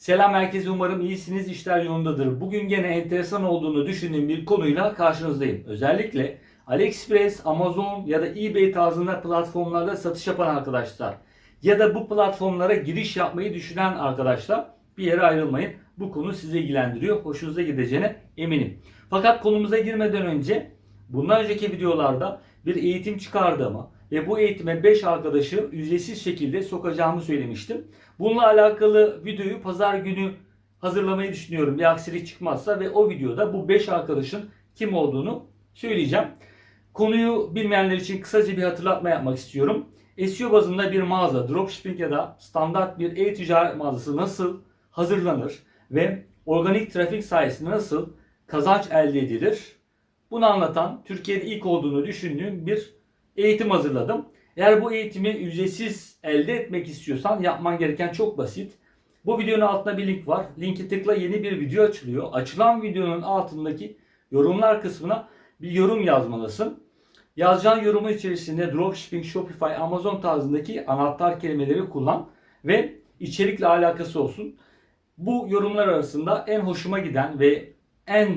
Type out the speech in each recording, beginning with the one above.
Selam herkese umarım iyisiniz işler yolundadır. Bugün gene enteresan olduğunu düşündüğüm bir konuyla karşınızdayım. Özellikle AliExpress, Amazon ya da eBay tarzında platformlarda satış yapan arkadaşlar ya da bu platformlara giriş yapmayı düşünen arkadaşlar bir yere ayrılmayın. Bu konu sizi ilgilendiriyor. Hoşunuza gideceğine eminim. Fakat konumuza girmeden önce bundan önceki videolarda bir eğitim çıkardığımı ve bu eğitime 5 arkadaşı ücretsiz şekilde sokacağımı söylemiştim. Bununla alakalı videoyu pazar günü hazırlamayı düşünüyorum. Bir aksilik çıkmazsa ve o videoda bu 5 arkadaşın kim olduğunu söyleyeceğim. Konuyu bilmeyenler için kısaca bir hatırlatma yapmak istiyorum. SEO bazında bir mağaza, dropshipping ya da standart bir e-ticaret mağazası nasıl hazırlanır ve organik trafik sayesinde nasıl kazanç elde edilir? Bunu anlatan Türkiye'de ilk olduğunu düşündüğüm bir eğitim hazırladım. Eğer bu eğitimi ücretsiz elde etmek istiyorsan yapman gereken çok basit. Bu videonun altında bir link var. Linki tıkla yeni bir video açılıyor. Açılan videonun altındaki yorumlar kısmına bir yorum yazmalısın. Yazacağın yorumun içerisinde dropshipping, Shopify, Amazon tarzındaki anahtar kelimeleri kullan ve içerikle alakası olsun. Bu yorumlar arasında en hoşuma giden ve en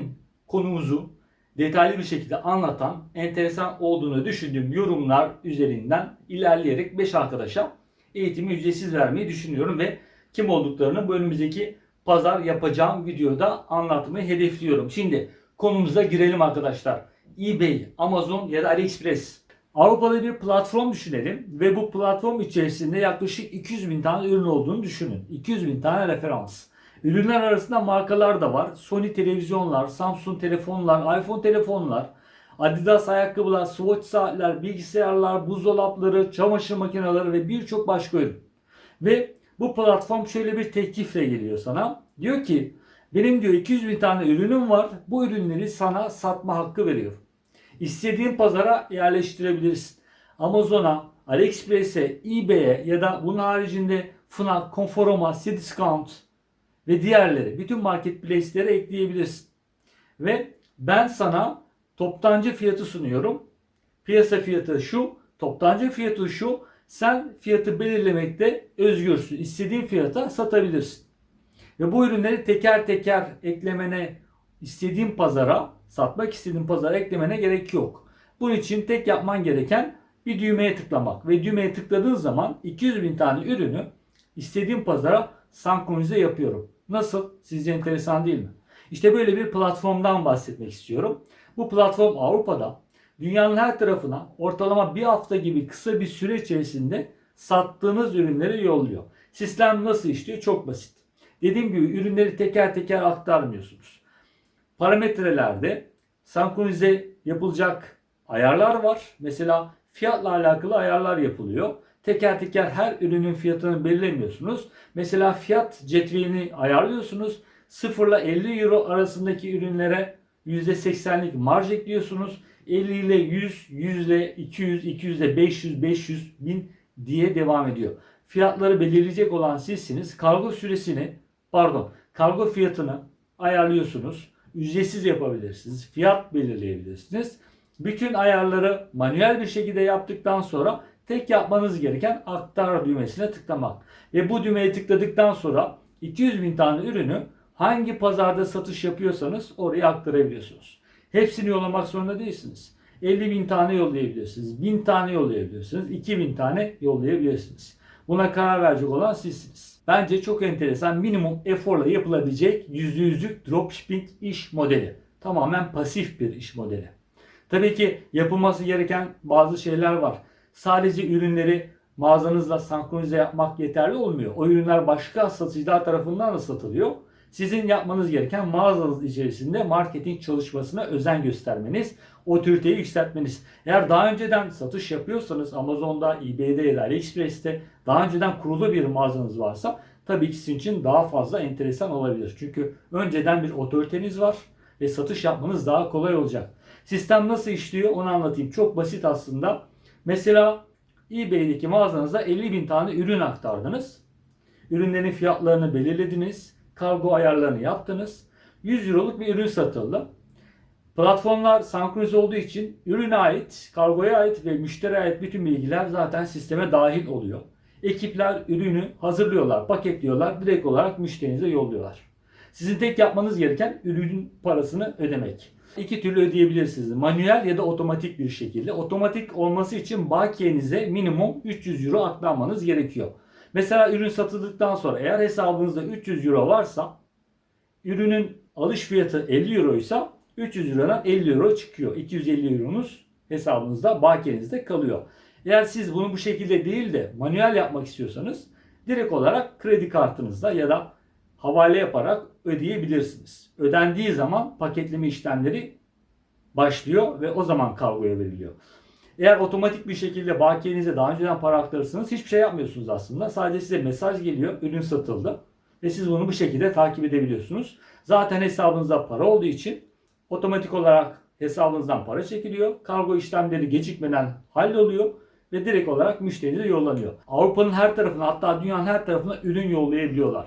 konumuzu detaylı bir şekilde anlatan, enteresan olduğunu düşündüğüm yorumlar üzerinden ilerleyerek 5 arkadaşa eğitimi ücretsiz vermeyi düşünüyorum ve kim olduklarını bu önümüzdeki pazar yapacağım videoda anlatmayı hedefliyorum. Şimdi konumuza girelim arkadaşlar. eBay, Amazon ya da AliExpress. Avrupa'da bir platform düşünelim ve bu platform içerisinde yaklaşık 200 bin tane ürün olduğunu düşünün. 200 bin tane referans. Ürünler arasında markalar da var. Sony televizyonlar, Samsung telefonlar, iPhone telefonlar, Adidas ayakkabılar, Swatch saatler, bilgisayarlar, buzdolapları, çamaşır makineleri ve birçok başka ürün. Ve bu platform şöyle bir teklifle geliyor sana. Diyor ki benim diyor 200 bin tane ürünüm var. Bu ürünleri sana satma hakkı veriyor. İstediğin pazara yerleştirebilirsin. Amazon'a, AliExpress'e, eBay'e ya da bunun haricinde Fnac, Conforama, Cdiscount ve diğerleri bütün marketplace'lere ekleyebilirsin. Ve ben sana toptancı fiyatı sunuyorum. Piyasa fiyatı şu, toptancı fiyatı şu. Sen fiyatı belirlemekte özgürsün. İstediğin fiyata satabilirsin. Ve bu ürünleri teker teker eklemene istediğin pazara, satmak istediğin pazara eklemene gerek yok. Bunun için tek yapman gereken bir düğmeye tıklamak. Ve düğmeye tıkladığın zaman 200 bin tane ürünü istediğin pazara senkronize yapıyorum. Nasıl? Sizce enteresan değil mi? İşte böyle bir platformdan bahsetmek istiyorum. Bu platform Avrupa'da dünyanın her tarafına ortalama bir hafta gibi kısa bir süre içerisinde sattığınız ürünleri yolluyor. Sistem nasıl işliyor? Çok basit. Dediğim gibi ürünleri teker teker aktarmıyorsunuz. Parametrelerde senkronize yapılacak ayarlar var. Mesela fiyatla alakalı ayarlar yapılıyor. Teker teker her ürünün fiyatını belirlemiyorsunuz. Mesela fiyat cetvelini ayarlıyorsunuz. 0 ile 50 euro arasındaki ürünlere %80'lik marj ekliyorsunuz. 50 ile 100, 100 ile 200, 200 ile 500, 500 bin diye devam ediyor. Fiyatları belirleyecek olan sizsiniz. Kargo süresini, pardon, kargo fiyatını ayarlıyorsunuz. Ücretsiz yapabilirsiniz. Fiyat belirleyebilirsiniz. Bütün ayarları manuel bir şekilde yaptıktan sonra tek yapmanız gereken aktar düğmesine tıklamak. Ve bu düğmeye tıkladıktan sonra 200 bin tane ürünü hangi pazarda satış yapıyorsanız oraya aktarabiliyorsunuz. Hepsini yollamak zorunda değilsiniz. 50 bin tane yollayabilirsiniz. 1000 tane yollayabilirsiniz. 2000 tane yollayabilirsiniz. Buna karar verecek olan sizsiniz. Bence çok enteresan minimum eforla yapılabilecek %100'lük dropshipping iş modeli. Tamamen pasif bir iş modeli. Tabii ki yapılması gereken bazı şeyler var. Sadece ürünleri mağazanızla senkronize yapmak yeterli olmuyor. O ürünler başka satıcılar tarafından da satılıyor. Sizin yapmanız gereken mağazanız içerisinde marketing çalışmasına özen göstermeniz, otoriteyi yükseltmeniz. Eğer daha önceden satış yapıyorsanız Amazon'da, eBay'de ya da AliExpress'te daha önceden kurulu bir mağazanız varsa tabii ki sizin için daha fazla enteresan olabilir. Çünkü önceden bir otoriteniz var ve satış yapmanız daha kolay olacak. Sistem nasıl işliyor onu anlatayım. Çok basit aslında. Mesela eBay'deki mağazanıza 50 bin tane ürün aktardınız. Ürünlerin fiyatlarını belirlediniz. Kargo ayarlarını yaptınız. 100 euroluk bir ürün satıldı. Platformlar senkronize olduğu için ürüne ait, kargoya ait ve müşteriye ait bütün bilgiler zaten sisteme dahil oluyor. Ekipler ürünü hazırlıyorlar, paketliyorlar, direkt olarak müşterinize yolluyorlar. Sizin tek yapmanız gereken ürünün parasını ödemek. İki türlü ödeyebilirsiniz. Manuel ya da otomatik bir şekilde. Otomatik olması için bakiyenize minimum 300 euro aktarmanız gerekiyor. Mesela ürün satıldıktan sonra eğer hesabınızda 300 euro varsa ürünün alış fiyatı 50 euro ise 300 eurodan 50 euro çıkıyor. 250 euronuz hesabınızda bakiyenizde kalıyor. Eğer siz bunu bu şekilde değil de manuel yapmak istiyorsanız direkt olarak kredi kartınızda ya da havale yaparak ödeyebilirsiniz. Ödendiği zaman paketleme işlemleri başlıyor ve o zaman kargoya veriliyor. Eğer otomatik bir şekilde bakiyenize daha önceden para aktarırsanız hiçbir şey yapmıyorsunuz aslında. Sadece size mesaj geliyor, ürün satıldı. Ve siz bunu bu şekilde takip edebiliyorsunuz. Zaten hesabınızda para olduğu için otomatik olarak hesabınızdan para çekiliyor. Kargo işlemleri gecikmeden halloluyor ve direkt olarak müşterinize yollanıyor. Avrupa'nın her tarafına hatta dünyanın her tarafına ürün yollayabiliyorlar.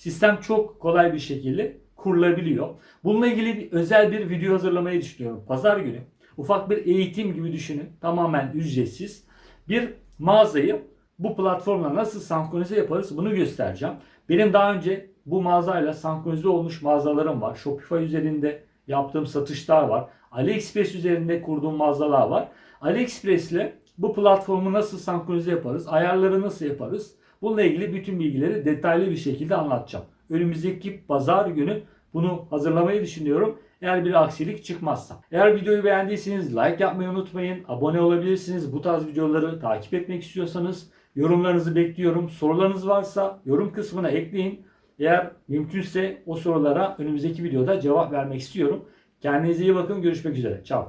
Sistem çok kolay bir şekilde kurulabiliyor. Bununla ilgili bir, özel bir video hazırlamayı düşünüyorum. Pazar günü ufak bir eğitim gibi düşünün. Tamamen ücretsiz. Bir mağazayı bu platformla nasıl senkronize yaparız bunu göstereceğim. Benim daha önce bu mağazayla senkronize olmuş mağazalarım var. Shopify üzerinde yaptığım satışlar var. AliExpress üzerinde kurduğum mağazalar var. AliExpress ile bu platformu nasıl senkronize yaparız? Ayarları nasıl yaparız? Bununla ilgili bütün bilgileri detaylı bir şekilde anlatacağım. Önümüzdeki pazar günü bunu hazırlamayı düşünüyorum. Eğer bir aksilik çıkmazsa. Eğer videoyu beğendiyseniz like yapmayı unutmayın. Abone olabilirsiniz. Bu tarz videoları takip etmek istiyorsanız yorumlarınızı bekliyorum. Sorularınız varsa yorum kısmına ekleyin. Eğer mümkünse o sorulara önümüzdeki videoda cevap vermek istiyorum. Kendinize iyi bakın. Görüşmek üzere. Ciao.